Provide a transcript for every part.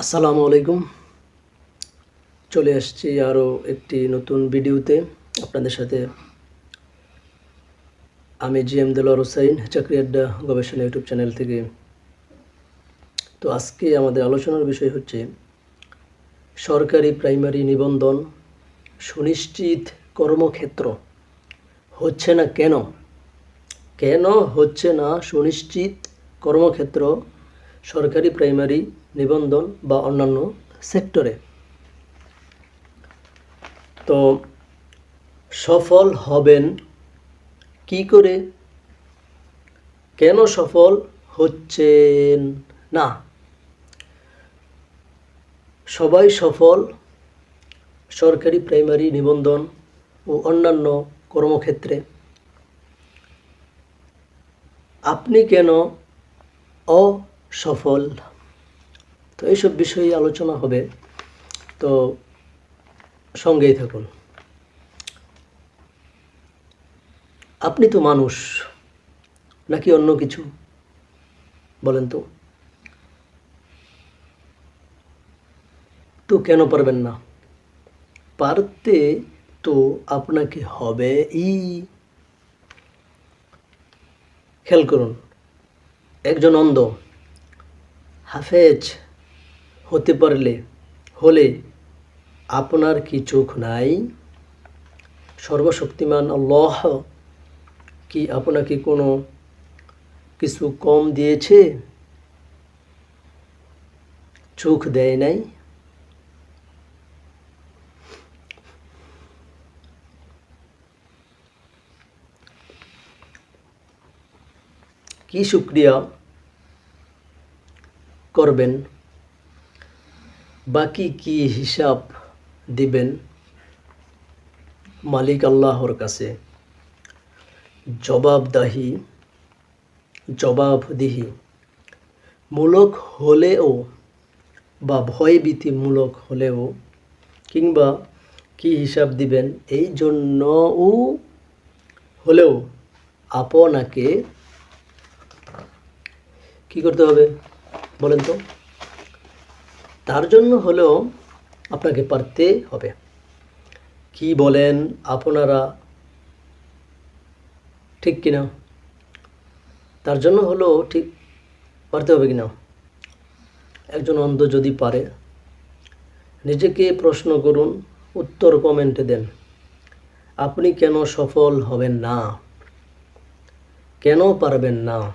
আসসালামু আলাইকুম। চলে আসছি আরও একটি নতুন ভিডিওতে। আপনাদের সাথে আমি জি এম দেলোয়ার হোসাইন, চাকরি আড্ডা গবেষণা ইউটিউব চ্যানেল থেকে। তো আজকে আমাদের আলোচনার বিষয় হচ্ছে সরকারি প্রাইমারি নিবন্ধন সুনিশ্চিত কর্মক্ষেত্র হচ্ছে না কেন? কেন হচ্ছে না সুনিশ্চিত কর্মক্ষেত্র সরকারি প্রাইমারি নিবন্ধন বা অন্যান্য সেক্টরে। তো সফল হবেন কি করে? কেন সফল হচ্ছেন? না। সবাই সফল, সরকারি, প্রাইমারি নিবন্ধন ও অন্যান্য কর্মক্ষেত্রে। আপনি কেন অসফল? তো এইসব বিষয়ে আলোচনা হবে, তো সঙ্গেই থাকুন। আপনি তো মানুষ, নাকি অন্য কিছু? বলেন তো। তো কেন পারবেন না? পারতে তো আপনাকে হবে ই খেয়াল করুন, একজন অন্ধ, হাফেজ। হতে পারলে, হলে আপনার কি চোখ নাই? সর্বশক্তিমান আল্লাহ কি আপনাকে কোনো কিছু কম দিয়েছে? চোখ দেয় নাই? কি শুক্রিয়া করবেন? বাকি কি হিসাব দিবেন? মালিক আল্লাহর কাছে জবাবদাহি, জবাবদিহি। মূলক হলেও বা ভয়ভীতিমূলক হলেও কিংবা কি হিসাব দিবেন? এই জন্যও হলেও আপনাকে কি করতে হবে? বলেন তো। তার জন্য হলেও আপনাকে পারতে হবে। কি বলেন আপনারা? ঠিক কিনা? তার জন্য হলেও ঠিক পারতে হবে কিনা? একজন অন্ধ যদি পারে, নিজেকে প্রশ্ন করুন, উত্তর কমেন্টে দেন। আপনি কেন সফল হবেন না? কেন পারবেন না?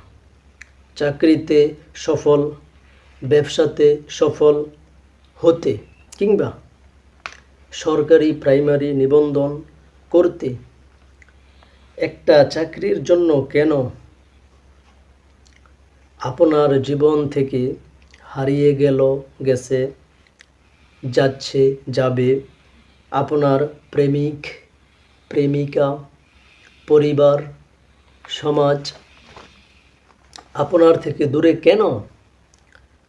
চাকরিতে সফল, ব্যবসাতে সফল হতে কিংবা সরকারি প্রাইমারি নিবন্ধন করতে একটা চাকরির জন্য কেন আপনার জীবন থেকে হারিয়ে গেল, গেছে, যাচ্ছে, যাবে আপনার প্রেমিক, প্রেমিকা, পরিবার, সমাজ? আপনার থেকে দূরে কেন?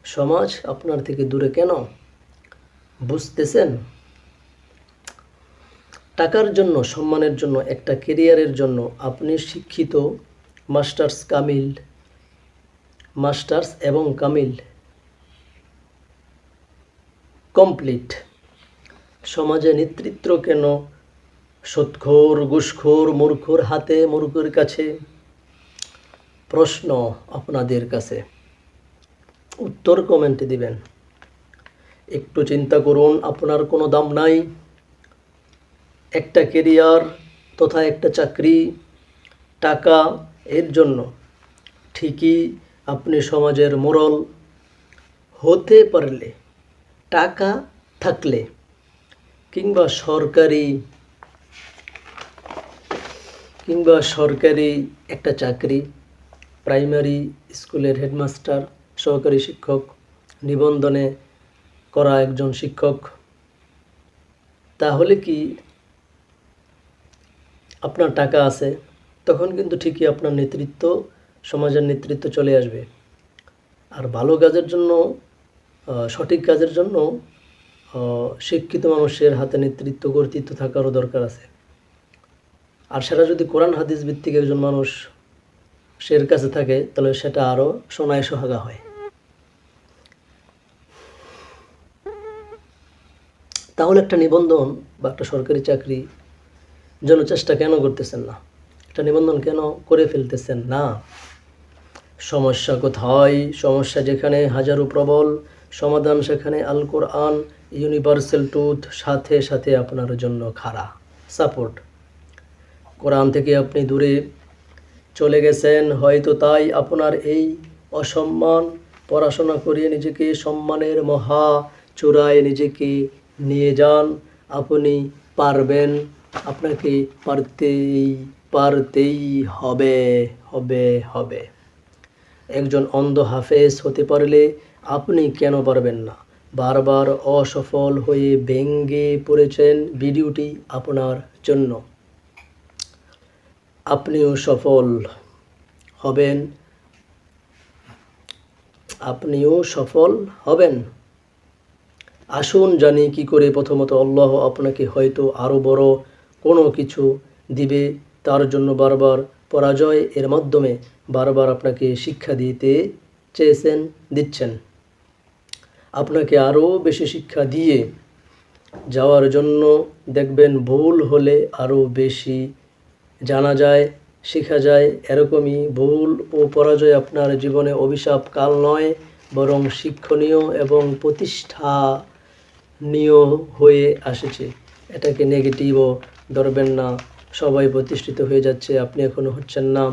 সমাজ আপনার থেকে দূরে কেন? বুঝতেছেন? টাকার জন্য, সম্মানের জন্য, একটা কেরিয়ারের জন্য আপনি শিক্ষিত, মাস্টার্স কামিল, মাস্টার্স এবং কামিল, কমপ্লিট। সমাজে নেতৃত্ব কেন? সৎখোর, ঘুষখোর, মূর্খর হাতে, মূর্খের কাছে? প্রশ্ন আপনাদের কাছে। উত্তর কমেন্টে দিবেন। একটু চিন্তা করুন, আপনার কোনো দাম নাই। একটা কেরিয়ার তথা একটা চাকরি, টাকা, এর জন্য ঠিকই আপনি সমাজের মোরল হতে পারলে, টাকা থাকলে কিংবা সরকারি কিংবা সরকারি একটা চাকরি, প্রাইমারি স্কুলের হেডমাস্টার, সহকারী শিক্ষক নিবন্ধনে করা একজন শিক্ষক, তাহলে কি আপনার টাকা আছে? তখন কিন্তু ঠিকই আপনার নেতৃত্ব, সমাজের নেতৃত্ব চলে আসবে। আর ভালো কাজের জন্য সঠিক কাজের জন্য শিক্ষিত মানুষের হাতে নেতৃত্ব, কর্তৃত্ব থাকারও দরকার আছে। আর সেটা যদি কোরআন হাদিস ভিত্তিক একজন মানুষ সের কাছে থাকে, তাহলে সেটা আরও সোনায় সোহাগা হয়। তাহলে একটা নিবন্ধন বা একটা সরকারি চাকরি জন্য চেষ্টা কেন করতেছেন না? একটা নিবন্ধন কেন করে ফেলতেছেন না? সমস্যা কোথায়? সমস্যা যেখানে হাজারো প্রবল, সমাধান সেখানে আল কোরআন ইউনিভার্সাল টুথ সাথে সাথে আপনার জন্য খাড়া। সাপোর্ট কোরআন থেকে আপনি দূরে চলে গেছেন, হয়তো তাই আপনার এই অসম্মান পড়াশোনা করিয়ে নিজেকে সম্মানের মহা চূড়ায় নিজেকে নিয়ে যান। আপনি পারবেন। আপনাকে পারতেই পারতেই হবে হবে হবে। একজন অন্ধ হাফেজ হতে পারলে আপনি কেন পারবেন না? বারবার অসফল হয়ে ভেঙ্গে পড়েছেন ভিডিওটি আপনার জন্য। আপনিও সফল হবেন। আপনিও সফল হবেন। আসুন জানি কি করে প্রথমত আল্লাহ আপনাকে হয়তো আরও বড় কোনো কিছু দিবে, তার জন্য বারবার পরাজয় এর মাধ্যমে বারবার আপনাকে শিক্ষা দিতে চেয়েছেন, দিচ্ছেন। আপনাকে আরও বেশি শিক্ষা দিয়ে যাওয়ার জন্য দেখবেন ভুল হলে আরও বেশি জানা যায়, শেখা যায়। এরকমই ভুল ও পরাজয় আপনার জীবনে অভিশাপ কাল নয়, বরং শিক্ষণীয় এবং প্রতিষ্ঠানীয় হয়ে আসেছে। এটাকে নেগেটিভও ধরবেন না। সবাই প্রতিষ্ঠিত হয়ে যাচ্ছে, আপনি এখনও হচ্ছেন না।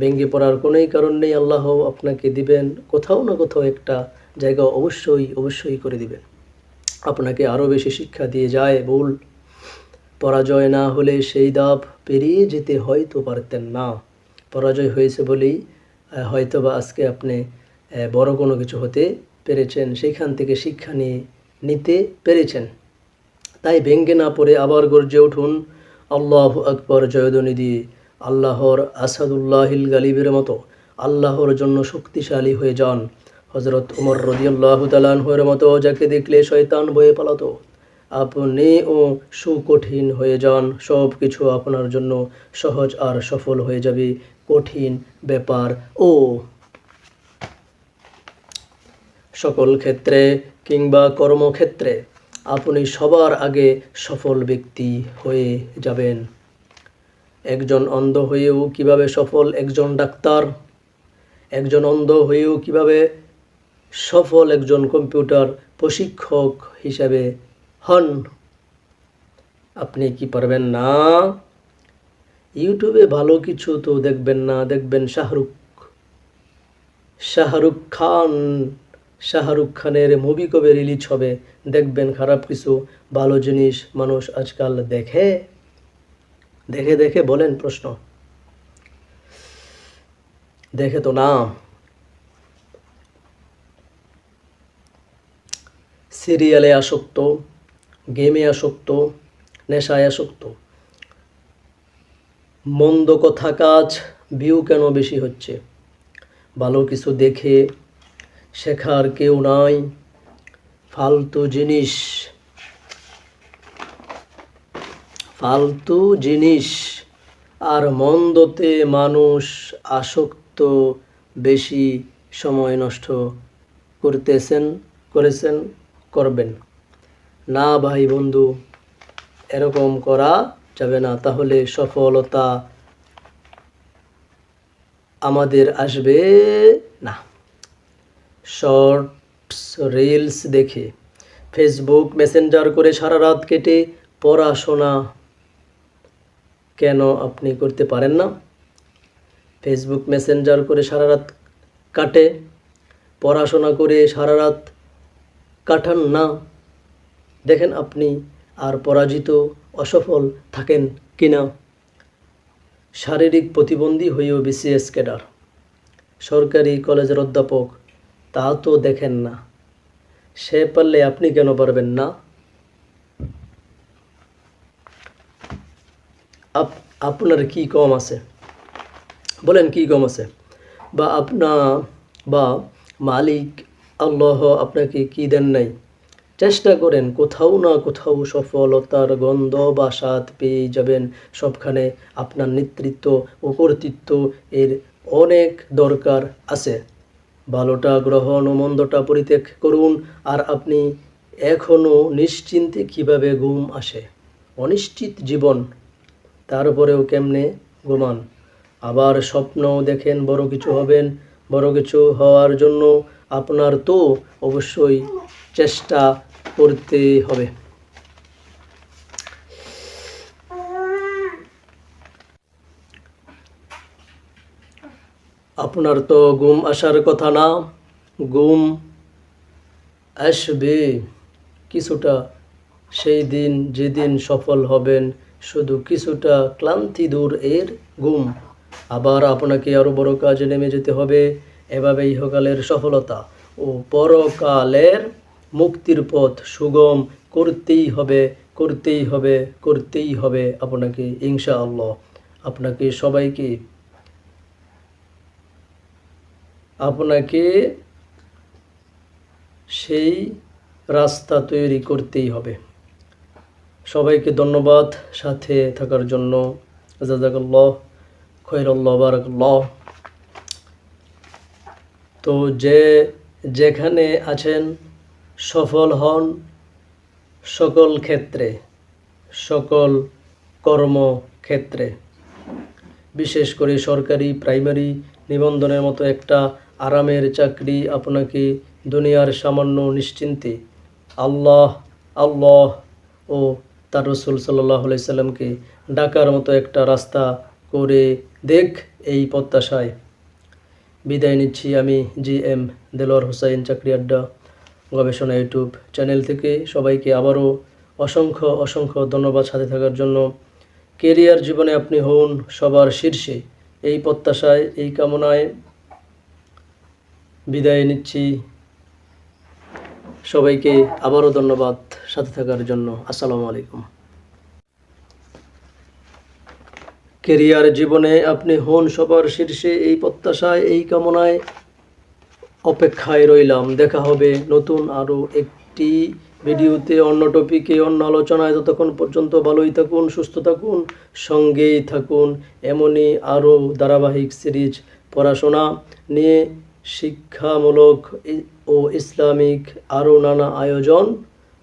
ভেঙে পড়ার কোনোই কারণ নেই, আল্লাহ আপনাকে দিবেন। কোথাও না কোথাও একটা জায়গা অবশ্যই অবশ্যই করে দিবেন। আপনাকে আরও বেশি শিক্ষা দিয়ে যায় ভুল। পরাজয় না হলে সেই ধাপ পেরিয়ে যেতে হয়তো পারতেন না। পরাজয় হয়েছে বলেই হয়তো বা আজকে আপনি বড় কোনো কিছু হতে পেরেছেন। সেইখান থেকে শিক্ষা নিয়ে নিতে পেরেছেন। তাই ভেঙ্গে না পড়ে আবার গর্জে উঠুন, আল্লাহ আকবর দিয়ে আল্লাহর আসাদুল্লাহিল গালিবের মতো, আল্লাহর জন্য শক্তিশালী হয়ে যান। হজরত উমর রদিয়াল্লাহ তালানহের মতো যাকে দেখলে শয়তান বয়ে পালাতো। আপনিও সুকঠিন হয়ে যান সব কিছু আপনার জন্য সহজ আর সফল হয়ে যাবে। কঠিন ব্যাপার ও সকল ক্ষেত্রে কিংবা কর্মক্ষেত্রে আপনি সবার আগে সফল ব্যক্তি হয়ে যাবেন। একজন অন্ধ হয়েও কীভাবে সফল একজন ডাক্তার? একজন অন্ধ হয়েও কীভাবে সফল একজন কম্পিউটার প্রশিক্ষক হিসাবে হন? আপনি কি পারবেন না? ইউটিউবে ভালো কিছু তো দেখবেন না, দেখবেন শাহরুখ। শাহরুখ খান। শাহরুখ খানের মুভি কবে রিলিজ হবে, দেখবেন খারাপ কিছু, ভালো জিনিস মানুষ আজকাল দেখে। দেখে দেখে বলেন প্রশ্ন। দেখে তো না। সিরিয়ালে আসক্ত, গেমে আসক্ত, নেশায় আসক্ত। মন্দ কথা কাজ ভিউ কেন বেশি হচ্ছে? ভালো কিছু দেখে শেখার কেউ নাই। ফালতু জিনিস। ফালতু জিনিস আর মন্দতে মানুষ আসক্ত বেশি সময় নষ্ট করতেছেন, করেছেন, করবেন। না ভাই বন্ধু, এরকম করা যাবে না। তাহলে সফলতা আমাদের আসবে না। শর্টস, রিলস দেখে, ফেসবুক মেসেঞ্জার করে সারা রাত কেটে পড়াশোনা কেন আপনি করতে পারেন না? ফেসবুক মেসেঞ্জার করে সারা রাত কাটে, পড়াশোনা করে সারা রাত কাটান না। দেখেন আপনি আর পরাজিত, অসফল থাকেন কিনা শারীরিক প্রতিবন্ধী হয়েও বিসিএস ক্যাডার, সরকারি কলেজের অধ্যাপক তা তো দেখেন না। সে পারলে আপনি কেন পারবেন না? আপ- আপনার কি কম আছে? বলেন কি কম আছে? বা আপনা, বা মালিক, আল্লাহ আপনাকে কি দেন নাই? চেষ্টা করেন, কোথাও না কোথাও সফলতার গন্ধ বা স্বাদ পেয়ে যাবেন। সবখানে আপনার নেতৃত্ব ও কর্তৃত্ব এর অনেক দরকার আছে। ভালোটা গ্রহণ ও মন্দটা পরিত্যাগ করুন, আর আপনি এখনও নিশ্চিন্তে কীভাবে ঘুম আসে? অনিশ্চিত জীবন তারপরেও কেমনে ঘুমান? আবার স্বপ্ন দেখেন বড় কিছু হবেন, বড় কিছু হওয়ার জন্য আপনার তো অবশ্যই চেষ্টা করতে হবে। আপনার তো ঘুম আসার কথা না। ঘুম আসবে কিছুটা। সেই দিন যেদিন সফল হবেন, শুধু কিছুটা ক্লান্তি দূর এর ঘুম আবার আপনাকে আরও বড় কাজে নেমে যেতে হবে। এভাবে ইহকালের সফলতা ও পরকালের মুক্তির পথ সুগম করতেই হবে করতেই হবে করতেই হবে আপনাকে ইনশা আল্লাহ আপনাকে সবাইকে আপনাকে সেই রাস্তা তৈরি করতেই হবে। সবাইকে ধন্যবাদ সাথে থাকার জন্য। জাজাকাল্লাহ খৈরল্লাহ তো যে যেখানে আছেন, সফল হন সকল ক্ষেত্রে, সকল কর্মক্ষেত্রে। বিশেষ করে সরকারি, প্রাইমারি নিবন্ধনের মতো একটা আরামের চাকরি আপনাকে দুনিয়ার সামান্য নিশ্চিন্তে আল্লাহ আল্লাহ ও তার রসুল সাল্লাহ সাল্লামকে ডাকার মতো একটা রাস্তা করে দেখ এই প্রত্যাশায়। বিদায় নিচ্ছি আমি জি এম দেলোয়ার হোসাইন, চাকরি আড্ডা, গবেষণা ইউটিউব চ্যানেল থেকে। সবাইকে আবারও অসংখ্য অসংখ্য ধন্যবাদ সাথে থাকার জন্য। কেরিয়ার জীবনে আপনি হন সবার শীর্ষে। এই প্রত্যাশায়, এই কামনায় বিদায় নিচ্ছি। সবাইকে আবারও ধন্যবাদ সাথে থাকার জন্য। আসসালামু আলাইকুম। কেরিয়ার জীবনে আপনি হন সবার শীর্ষে এই প্রত্যাশায়, এই কামনায় অপেক্ষায় রইলাম। দেখা হবে নতুন আরও একটি ভিডিওতে, অন্য টপিকে, অন্য আলোচনায়। ততক্ষণ পর্যন্ত ভালোই থাকুন, সুস্থ থাকুন, সঙ্গেই থাকুন। এমনই আরও ধারাবাহিক সিরিজ পড়াশোনা নিয়ে শিক্ষামূলক ও ইসলামিক আরও নানা আয়োজন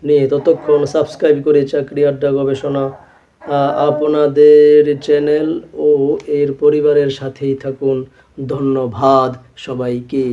নিয়ে ততক্ষণ সাবস্ক্রাইব করে চাকরি আড্ডা গবেষণা আপনাদের চ্যানেল ও এর পরিবারের সাথেই থাকুন। ধন্যবাদ সবাইকে।